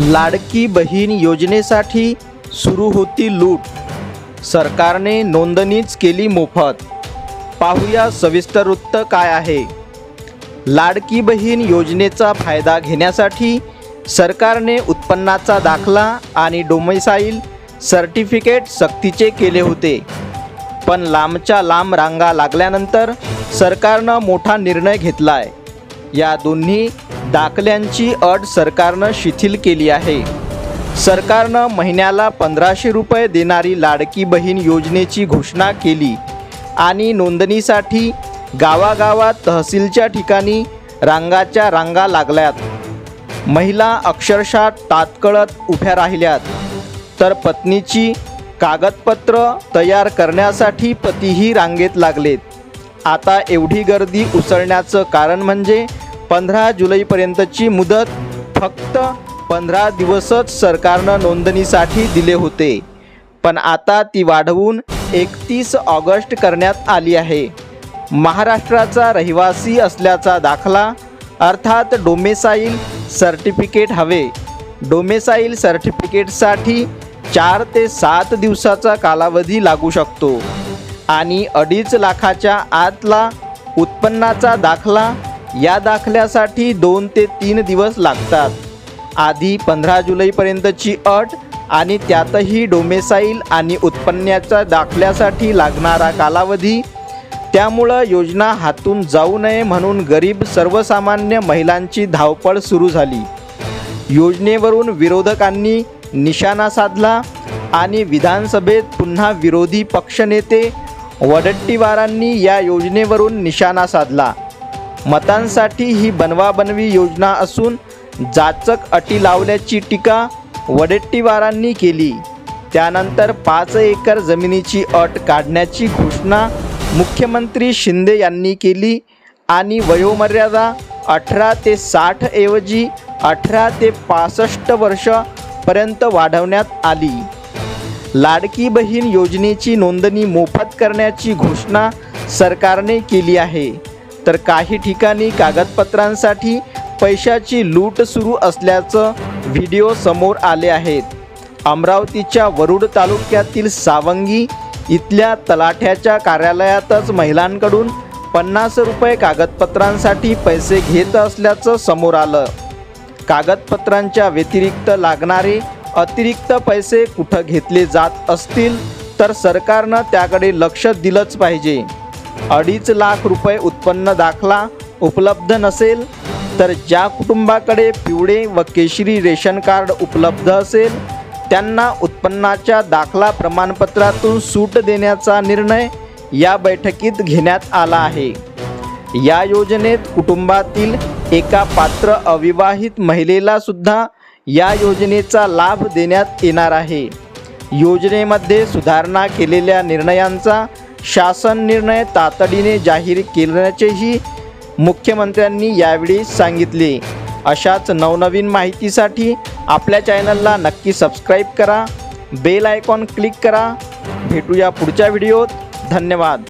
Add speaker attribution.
Speaker 1: लाडकी बहीण योजनेसाठी सुरू होती लूट. सरकारने नोंदणीच केली मोफत. पाहूया सविस्तर वृत्त काय आहे. लाडकी बहीण योजनेचा फायदा घेण्यासाठी सरकारने उत्पन्नाचा दाखला आणि डोमेसाईल सर्टिफिकेट सक्तीचे केले होते. पण लांबच्या लांब रांगा लागल्यानंतर सरकारनं मोठा निर्णय घेतला आहे या दोन्ही दाखल्यांची अट सरकारनं शिथिल केली आहे. सरकारनं महिन्याला पंधराशे रुपये देणारी लाडकी बहीण योजनेची घोषणा केली आणि नोंदणीसाठी गावागावात तहसीलच्या ठिकाणी रांगाच्या रांगा लागल्यात. महिला अक्षरशः तात्कळत उभ्या राहिल्यात. तर पत्नीची कागदपत्र तयार करण्यासाठी पतीही रांगेत लागलेत. आता एवढी गर्दी उसळण्याचं कारण म्हणजे पंधरा जुलैपर्यंतची मुदत फक्त पंधरा दिवसच सरकारनं नोंदणीसाठी दिले होते. पण आता ती वाढवून एकतीस ऑगस्ट करण्यात आली आहे. महाराष्ट्राचा रहिवासी असल्याचा दाखला अर्थात डोमेसाईल सर्टिफिकेट हवे. डोमेसाईल सर्टिफिकेटसाठी चार ते सात दिवसाचा कालावधी लागू शकतो. आणि अडीच लाखाच्या आतला उत्पन्नाचा दाखला या दाखल्यासाठी दोन ते तीन दिवस लागतात. आधी पंधरा जुलैपर्यंतची अट आणि त्यातही डोमेसाईल आणि उत्पन्नाच्या दाखल्यासाठी लागणारा कालावधी. त्यामुळं योजना हातून जाऊ नये म्हणून गरीब सर्वसामान्य महिलांची धावपळ सुरू झाली. योजनेवरून विरोधकांनी निशाणा साधला आणि विधानसभेत पुन्हा विरोधी पक्षनेते वडट्टीवारांनी या योजनेवरून निशाणा साधला. मतांसाठी ही बनवाबनवी योजना असून जाचक अटी लावल्याची टीका वडेट्टीवारांनी केली. त्यानंतर पाच एकर जमिनीची अट काढण्याची घोषणा मुख्यमंत्री शिंदे यांनी केली आणि वयोमर्यादा अठरा ते साठ ऐवजी अठरा ते पासष्ट वर्षपर्यंत वाढवण्यात आली. लाडकी बहीण योजनेची नोंदणी मोफत करण्याची घोषणा सरकारने केली आहे. तर काही ठिकाणी कागदपत्रांसाठी पैशाची लूट सुरू असल्याचं व्हिडिओ समोर आले आहेत. अमरावतीच्या वरुड तालुक्यातील सावंगी इथल्या तलाठ्याच्या कार्यालयातच महिलांकडून पन्नास रुपये कागदपत्रांसाठी पैसे घेत असल्याचं समोर आलं. कागदपत्रांच्या व्यतिरिक्त लागणारे अतिरिक्त पैसे कुठं घेतले जात असतील तर सरकारनं त्याकडे लक्ष दिलंच पाहिजे. अडीच लाख रुपये उत्पन्न दाखला उपलब्ध नसेल तर ज्या कुटुंबाकडे पिवळे व केशरी रेशन कार्ड उपलब्ध असेल त्यांना उत्पन्नाच्या दाखला प्रमाणपत्रातून सूट देण्याचा निर्णय या बैठकीत घेण्यात आला आहे. या योजनेत कुटुंबातील एका पात्र अविवाहित महिलेला सुद्धा या योजनेचा लाभ देण्यात येणार आहे. योजनेमध्ये सुधारणा केलेल्या निर्णयांचा शासन निर्णय तातडीने जाहीर केल्याचेही मुख्यमंत्र्यांनी यावेळी सांगितले. अशाच नवनवीन माहितीसाठी आपल्या चॅनलला नक्की सबस्क्राईब करा. बेल आयकॉन क्लिक करा. भेटूया पुढच्या व्हिडिओत. धन्यवाद.